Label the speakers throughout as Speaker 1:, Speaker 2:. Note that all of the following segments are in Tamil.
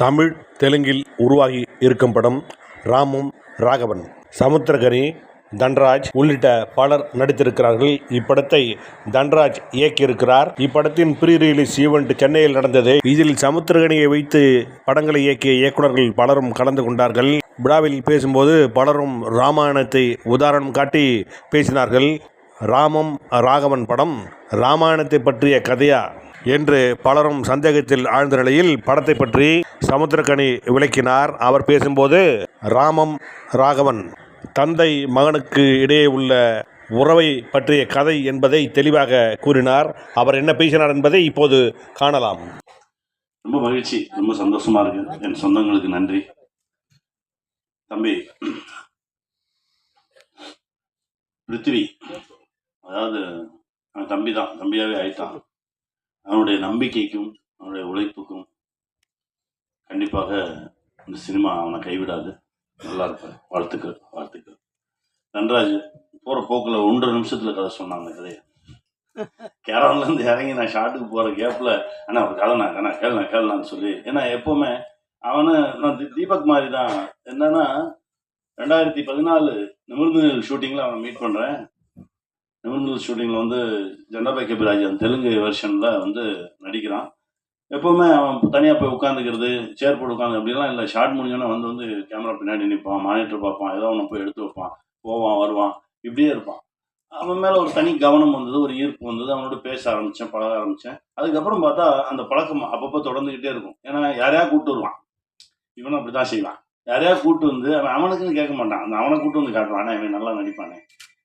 Speaker 1: தமிழ் தெலுங்கில் உருவாகி இருக்கும் படம் ராமும் ராகவன். சமுத்திரகனி தன்ராஜ் உள்ளிட்ட பலர் நடித்திருக்கிறார்கள். இப்படத்தை தன்ராஜ் இயக்கியிருக்கிறார். இப்படத்தின் ப்ரீ ரிலீஸ் ஈவெண்ட் சென்னையில் நடந்தது. இதில் சமுத்திரகனியை வைத்து படங்களை இயக்கிய இயக்குனர்கள் பலரும் கலந்து கொண்டார்கள். விழாவில் பேசும்போது பலரும் ராமாயணத்தை உதாரணம் காட்டி பேசினார்கள். ராமம் ராகவன் படம் ராமாயணத்தை பற்றிய கதையா? என்று பலரும் சந்தேகத்தில் ஆழ்ந்த நிலையில் படத்தை பற்றி சமுத்திரக்கனி விளக்கினார். அவர் பேசும்போது ராமம் ராகவன் தந்தை மகனுக்கு இடையே உள்ள உறவை பற்றிய கதை என்பதை தெளிவாக கூறினார். அவர் என்ன பேசினார் என்பதை இப்போது காணலாம்.
Speaker 2: ரொம்ப மகிழ்ச்சி ரொம்ப சந்தோஷமா இருக்கு. என் சொந்தங்களுக்கு நன்றி. தம்பி பிருத்திவி அதாவது தம்பி தான் தம்பியாகவே ஆயிட்டான். அவனுடைய நம்பிக்கைக்கும் அவனுடைய உழைப்புக்கும் கண்டிப்பாக இந்த சினிமா அவனை கைவிடாது. நல்லா இருப்பேன் வாழ்த்துக்கள் வாழ்த்துக்கள். நன்ராஜ் போகிற போக்கில் ஒன்றரை நிமிஷத்தில் கதை சொன்னாங்க கதையை. கேரளிலேருந்து இறங்கி நான் ஷாட்டுக்கு போகிற கேப்பில் ஆனால் அவர் கலனா கண்ணா கேளு நான் சொல்லி ஏன்னா எப்போவுமே அவனை நான் தீபக் மாதிரி தான் என்னன்னா ரெண்டாயிரத்தி பதினாலு நிமிர்ந்து ஷூட்டிங்கில் அவனை மீட் பண்ணுறேன் நிமிர்ந்தல் ஷூட்டிங்கில் வந்து ஜெண்டபை அந்த தெலுங்கு வெர்ஷனில் வந்து நடிக்கிறான். எப்போவுமே அவன் தனியாக போய் உட்காந்துக்கிறது சேர் போட்டு உட்காந்து அப்படிலாம் இல்லை. ஷார்ட் முடிஞ்சோன்னே வந்து வந்து கேமரா பின்னாடி நிற்பான் மானிட்டர் பார்ப்பான் ஏதோ ஒன்று போய் எடுத்து வைப்பான். போவான் வருவான். இப்படியே இருப்பான். அவன் மேலே ஒரு தனி கவனம் வந்தது ஒரு ஈர்ப்பு வந்தது. அவனோட பேச ஆரம்பித்தேன் பழக ஆரம்பித்தேன் அதுக்கப்புறம் பார்த்தா அந்த பழக்கம் அப்பப்போ தொடர்ந்துக்கிட்டே இருக்கும். ஏன்னா யாரையா கூப்பிட்டு வருவான்? இவனும் அப்படிதான் செய்வான். யாரையா கூப்பிட்டு வந்து அவன் அவனுக்குன்னு கேட்க மாட்டான். அந்த அவனை கூட்டு வந்து காட்டுவான். ஆனா இவன் நல்லா நடிப்பானே.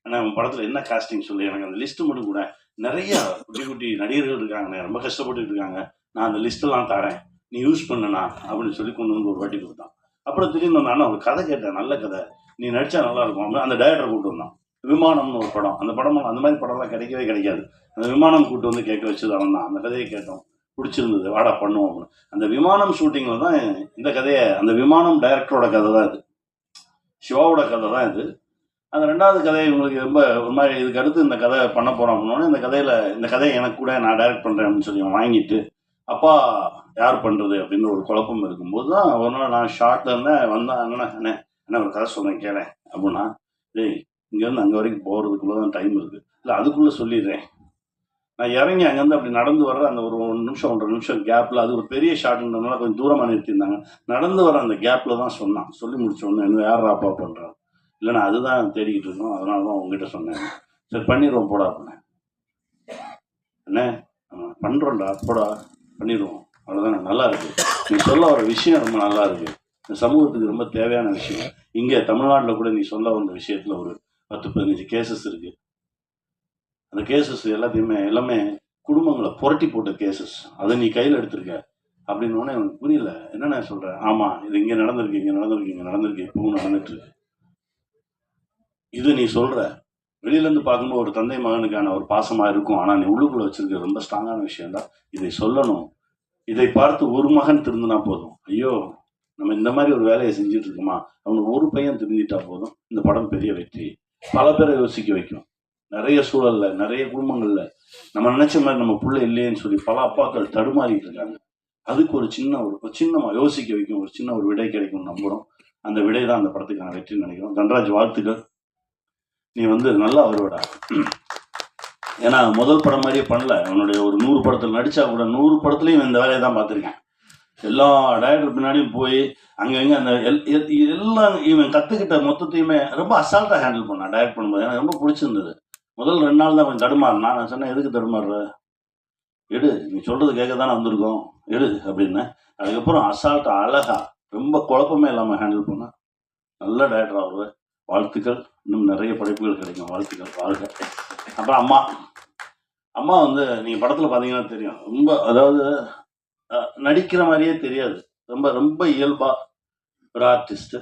Speaker 2: ஆனால் அவன் படத்தில் என்ன காஸ்டிங் சொல்லி? எனக்கு அந்த லிஸ்ட்டு மட்டும் கூட நிறைய குட்டி குட்டி நடிகர்கள் இருக்காங்க ரொம்ப கஷ்டப்பட்டு இருக்காங்க. நான் அந்த லிஸ்ட்டெல்லாம் தரேன். நீ யூஸ் பண்ணனா அப்படின்னு சொல்லி கொண்டு வந்து ஒரு வாட்டி கொடுத்தான். அப்புறம் திடீர்னு நான் ஒரு கதை கேட்டேன் நல்ல கதை. நீ நடிச்சா நல்லா இருக்கும் அந்த டைரக்டர் கூட்டு வந்தான். விமானம்னு ஒரு படம். அந்த படம் அந்த மாதிரி படம்லாம் கிடைக்கவே கிடைக்காது. அந்த விமானம் கூட்டு வந்து கேட்க வச்சது அவன் தான். அந்த கதையை கேட்டோம். பிடிச்சிருந்தது. வாடா பண்ணுவோம் அப்படின்னு. அந்த விமானம் ஷூட்டிங்கில் தான் இந்த கதையை அந்த விமானம் டைரக்டரோட கதை தான் இது. சிவாவோட கதை தான் இது. அந்த ரெண்டாவது கதை உங்களுக்கு ரொம்ப ஒரு மாதிரி இதுக்கு அடுத்து இந்த கதை பண்ண போறோம் அப்படின்னோடனே இந்த கதையில இந்த கதையை எனக்கு கூட நான் டைரக்ட் பண்றேன் அப்படின்னு சொல்லி வாங்கிட்டு அப்பா யார் பண்றது? அப்படின்னு ஒரு குழப்பம் இருக்கும்போது தான் ஒரு நாள் நான் ஷார்ட்ல இருந்தேன் வந்தேன் அண்ணா அண்ணே அண்ணா ஒரு கதை சொன்னேன் கேளேன் அப்படின்னா டேய் இங்கேருந்து அங்கே வரைக்கும் போகிறதுக்குள்ளே தான் டைம் இருக்குது இல்லை அதுக்குள்ளே சொல்லிடுறேன். நான் இறங்கி அங்கேருந்து அப்படி நடந்து வர்ற அந்த ஒரு ஒரு நிமிஷம் ஒன்றரை நிமிஷம் கேப்பில் அது ஒரு பெரிய ஷார்ட்ன்றதுனால கொஞ்சம் தூரமாக நிறுத்தியிருந்தாங்க. நடந்து வர அந்த கேப்பில் தான் சொன்னான். சொல்லி முடிச்சோன்னு என்ன யார் அப்பா பண்ணுறான் இல்லை நான் அதுதான் தேடிக்கிட்டு இருக்கோம். அதனால தான் உங்ககிட்ட சொன்னேன். சரி பண்ணிடுவோம் போடா அப்படின்னேன் என்ன பண்ணுறோம்டா போடா பண்ணிடுவோம். அவ்வளோதான் நல்லா இருக்கு. நீ சொல்ல வர விஷயம் ரொம்ப நல்லா இருக்கு. இந்த சமூகத்துக்கு ரொம்ப தேவையான விஷயம். இங்கே தமிழ்நாட்டில் கூட நீ சொல்ல வந்த விஷயத்தில் ஒரு பத்து பதினஞ்சு கேசஸ் இருக்கு. அந்த கேசஸ் எல்லாத்தையுமே எல்லாமே குடும்பங்களை புரட்டி போட்ட கேசஸ் அதை நீ கையில் எடுத்திருக்க. அப்படின்னு உடனே எனக்கு புரியல. என்னென்ன சொல்கிறேன் ஆமாம் இது இங்கே நடந்திருக்கு இங்கே நடந்திருக்கு இங்கே நடந்திருக்கு. இப்பவும் நடந்துட்டு இருக்கு. இது நீ சொல்ற. வெளியிலேருந்து பார்க்கும்போது ஒரு தந்தை மகனுக்கான ஒரு பாசமா இருக்கும். ஆனா நீ உள்ளுக்குள்ள வச்சிருக்க ரொம்ப ஸ்ட்ராங்கான விஷயம் தான். இதை சொல்லணும். இதை பார்த்து ஒரு மகன் திருந்தினா போதும். ஐயோ நம்ம இந்த மாதிரி ஒரு வேலையை செஞ்சுட்டு இருக்கோமா? அவனுக்கு ஒரு பையன் திருந்திட்டா போதும். இந்த படம் பெரிய வெற்றி. பல பேரை யோசிக்க வைக்கும். நிறைய சூழல்ல நிறைய குடும்பங்கள்ல. நம்ம நினைச்ச மாதிரி நம்ம பிள்ளை இல்லையேன்னு சொல்லி பல அப்பாக்கள் தடுமாறிட்டு இருக்காங்க. அதுக்கு ஒரு சின்ன ஒரு சின்னமா யோசிக்க வைக்கும். ஒரு சின்ன ஒரு விடை கிடைக்கும் நம்புறோம். அந்த விடை தான் அந்த படத்துக்கான வெற்றின்னு நினைக்கிறோம். தன்ராஜ் வாழ்த்துக்கள். நீ வந்து நல்லா வருவடா. ஏன்னா முதல் படம் மாதிரியே பண்ணல. அவனுடைய ஒரு நூறு படத்தில் நடிச்சா கூட நூறு படத்துலையும் இந்த வேலையை தான் பார்த்துருக்கேன். எல்லா டைரக்டர் பின்னாடியும் போய் அங்கங்க அந்த எல்- எல்லாம் இவன் கற்றுக்கிட்ட மொத்தத்தையுமே ரொம்ப அசால்ட்டாக ஹேண்டில் பண்ணான் டைரக்ட் பண்ணும்போது. எனக்கு ரொம்ப பிடிச்சிருந்தது. முதல் ரெண்டு நாள் தான் கொஞ்சம் தடுமாறினா நான் சொன்னேன் எதுக்கு தடுமாறுற? எடு நீ சொல்கிறது கேட்க தானே வந்திருக்கோம். எடு அப்படின்னு. அதுக்கப்புறம் அசால்ட்டாக அழகா ரொம்ப குழப்பமே இல்லாமல் ஹேண்டில் பண்ணேன். நல்ல டைரக்டர் அவர் வாழ்த்துக்கள். இன்னும் நிறைய படைப்புகள் கிடைக்கும். வாழ்த்துக்கள். வாழ்க. அப்புறம் அம்மா. அம்மா வந்து நீங்கள் படத்தில் பார்த்தீங்கன்னா தெரியும். ரொம்ப அதாவது நடிக்கிற மாதிரியே தெரியாது. ரொம்ப ரொம்ப இயல்பா ஒரு ஆர்டிஸ்ட்டு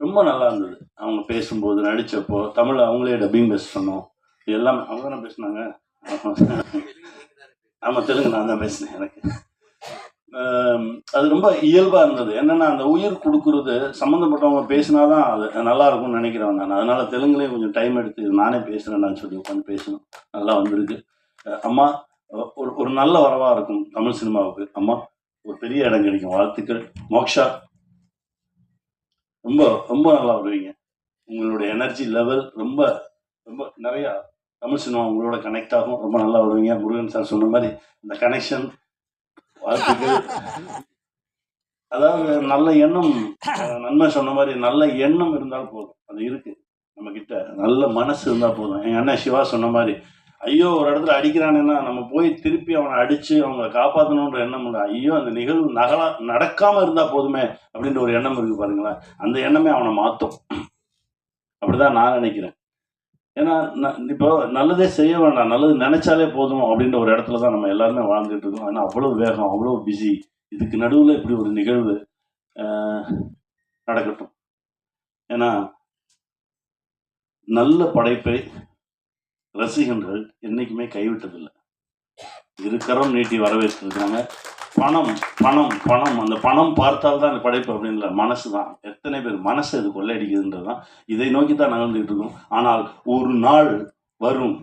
Speaker 2: ரொம்ப நல்லா இருந்தது. அவங்க பேசும்போது நடித்தப்போ தமிழ் அவங்களே டப்பிங் பேசணும் இது எல்லாமே அவங்க தானே பேசினாங்க? ஆமாம் தெலுங்கு நான் தான் பேசினேன் எனக்கு. அது ரொம்ப இயல்பா இருந்தது. என்னன்னா அந்த உயிர் கொடுக்கறது சம்மந்தப்பட்டவங்க பேசினாதான் அது நல்லா இருக்கும்னு நினைக்கிறேன் நான். அதனால தெலுங்குலேயும் கொஞ்சம் டைம் எடுத்து நானே பேசுறேன்னு சொல்லி உட்காந்து பேசணும். நல்லா வந்திருக்கு. அம்மா ஒரு ஒரு நல்ல வரவா இருக்கும் தமிழ் சினிமாவுக்கு. அம்மா ஒரு பெரிய இடம் கிடைக்கும். வாழ்த்துக்கள். மோக்ஷா ரொம்ப ரொம்ப நல்லா வருவீங்க. உங்களுடைய எனர்ஜி லெவல் ரொம்ப ரொம்ப நிறையா தமிழ் சினிமா உங்களோட கனெக்ட் ஆகும். ரொம்ப நல்லா வருவீங்க. முருகன் சார் சொன்ன மாதிரி இந்த கனெக்ஷன் அதாவது நல்ல எண்ணம் நன்மை சொன்ன மாதிரி நல்ல எண்ணம் இருந்தால் போதும். அது இருக்கு நம்ம கிட்ட நல்ல மனசு இருந்தா போதும். எங்க அண்ணன் சிவா சொன்ன மாதிரி ஐயோ ஒரு இடத்துல அடிக்கிறானேன்னா நம்ம போய் திருப்பி அவனை அடிச்சு அவங்களை காப்பாற்றணுன்ற எண்ணம் இல்லை ஐயோ அந்த நிகழ்வு நகலா நடக்காம இருந்தா போதுமே அப்படின்ற ஒரு எண்ணம் இருக்கு பாருங்களேன். அந்த எண்ணமே அவனை மாத்தும். அப்படிதான் நான் நினைக்கிறேன். ஏன்னா ந- இப்போ நல்லதே செய்ய வேண்டாம். நல்லது நினைச்சாலே போதும் அப்படின்ற ஒரு இடத்துல தான் நம்ம எல்லாருமே வாழ்ந்துட்டு இருக்கோம். ஏன்னா அவ்வளவு வேகம் அவ்வளவு பிஸி இதுக்கு நடுவில் இப்படி ஒரு நிகழ்வு நடக்கட்டும். ஏன்னா நல்ல படைப்பை ரசிகர்கள் என்றைக்குமே கைவிட்டதில்லை. இருக்கரம் நீட்டி வரவேற்றிருக்காங்க பணம் பணம் பணம். அந்த பணம் பார்த்தால் தான் அந்த படைப்பு அப்படின்ல மனசு தான் எத்தனை பேர் மனசு அது கொள்ளையடிக்குதுன்றது தான் இதை நோக்கி தான் நகர்ந்துட்டு இருக்கோம். ஆனால் ஒரு நாள் வரும்.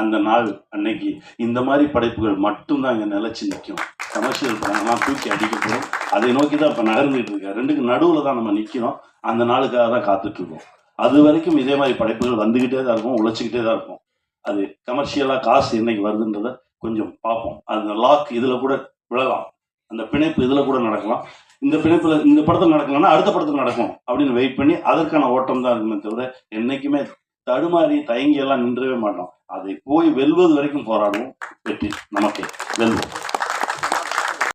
Speaker 2: அந்த நாள் அன்னைக்கு இந்த மாதிரி படைப்புகள் மட்டும்தான் இங்கே நிலச்சி நிற்கும். கமர்ஷியல் படங்கள்லாம் தூக்கி அடிக்கப்படும். அதை நோக்கி தான் இப்போ நகர்ந்துகிட்டு இருக்கேன் ரெண்டுக்கு நடுவில் தான் நம்ம நிற்கிறோம் அந்த நாளுக்காக தான் காத்துட்டு இருக்கோம். அது வரைக்கும் இதே மாதிரி படைப்புகள் வந்துக்கிட்டே தான் இருக்கும் உழைச்சிக்கிட்டே தான் இருக்கும். அது கமர்ஷியலாக காசு இன்னைக்கு வருதுன்றத கொஞ்சம் பார்ப்போம். அந்த லாக் இதில் கூட விழலாம். அந்த பிணைப்பு இதில் கூட நடக்கலாம். இந்த பிணைப்பில் இந்த படத்தில் நடக்கலன்னா அடுத்த படத்தில் நடக்கும் அப்படின்னு வெயிட் பண்ணி அதற்கான ஓட்டம் தான் இருக்குமே தவிர என்னைக்குமே தடுமாறி தயங்கி எல்லாம் நின்றவே மாட்டோம். அதை போய் வெல்வது வரைக்கும் போராடுவோம். வெற்றி நமக்கு. வெல்வோம்.